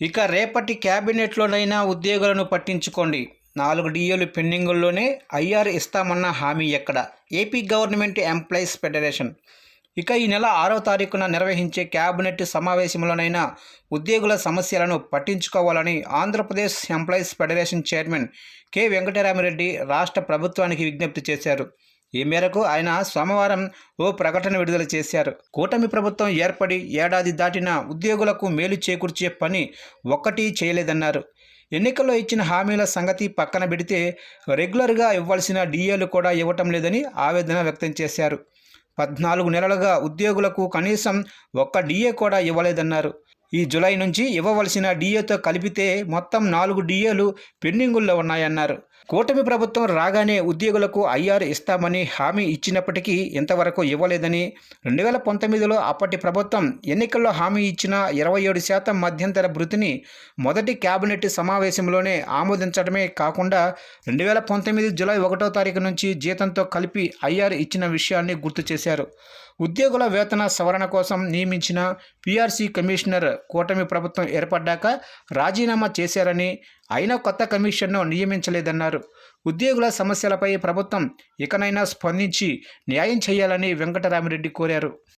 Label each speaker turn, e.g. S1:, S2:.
S1: ఇక రేపటి క్యాబినెట్లోనైనా ఉద్యోగులను పట్టించుకోండి. నాలుగు డిఏలు పెండింగుల్లోనే ఐఆర్ ఇస్తామన్న హామీ ఎక్కడ? AP government employees federation. ఇక ఈ నెల ఆరో తారీఖున నిర్వహించే క్యాబినెట్ సమావేశంలోనైనా ఉద్యోగుల సమస్యలను పట్టించుకోవాలని Andhra Pradesh employees federation chairman K Venkatarami Reddy రాష్ట్ర ప్రభుత్వానికి విజ్ఞప్తి చేశారు. ఈ మేరకు ఆయన సోమవారం ఓ ప్రకటన విడుదల చేశారు. కూటమి ప్రభుత్వం ఏర్పడి ఏడాది దాటిన ఉద్యోగులకు మేలు చేకూర్చే పని ఒక్కటి చేయలేదన్నారు. ఎన్నికల్లో ఇచ్చిన హామీల సంగతి పక్కన పెడితే రెగ్యులర్గా ఇవ్వాల్సిన డిఏలు కూడా ఇవ్వటం లేదని ఆవేదన వ్యక్తం చేశారు. పద్నాలుగు నెలలుగా ఉద్యోగులకు కనీసం ఒక్క డిఏ కూడా ఇవ్వలేదన్నారు. ఈ జులై నుంచి ఇవ్వవలసిన డిఏతో కలిపితే మొత్తం నాలుగు డిఏలు పెండింగుల్లో ఉన్నాయన్నారు. కూటమి ప్రభుత్వం రాగానే ఉద్యోగులకు ఐఆర్ ఇస్తామని హామీ ఇచ్చినప్పటికీ ఇంతవరకు ఇవ్వలేదని రెండు వేల పంతొమ్మిదిలో అప్పటి ప్రభుత్వం ఎన్నికల్లో హామీ ఇచ్చిన ఇరవై ఏడు శాతం మధ్యంతర భృతిని మొదటి కేబినెట్ సమావేశంలోనే ఆమోదించడమే కాకుండా రెండు వేల పంతొమ్మిది జూలై ఒకటో తారీఖు నుంచి జీతంతో కలిపి ఐఆర్ ఇచ్చిన విషయాన్ని గుర్తు చేశారు. ఉద్యోగుల వేతన సవరణ కోసం నియమించిన పీఆర్సీ కమిషనర్ కూటమి ప్రభుత్వం ఏర్పడ్డాక రాజీనామా చేశారని అయినా కొత్త కమిషన్ను నియమించలేదన్నారు. ఉద్యోగుల సమస్యలపై ప్రభుత్వం ఇకనైనా స్పందించి న్యాయం చేయాలని వెంకటరామిరెడ్డి కోరారు.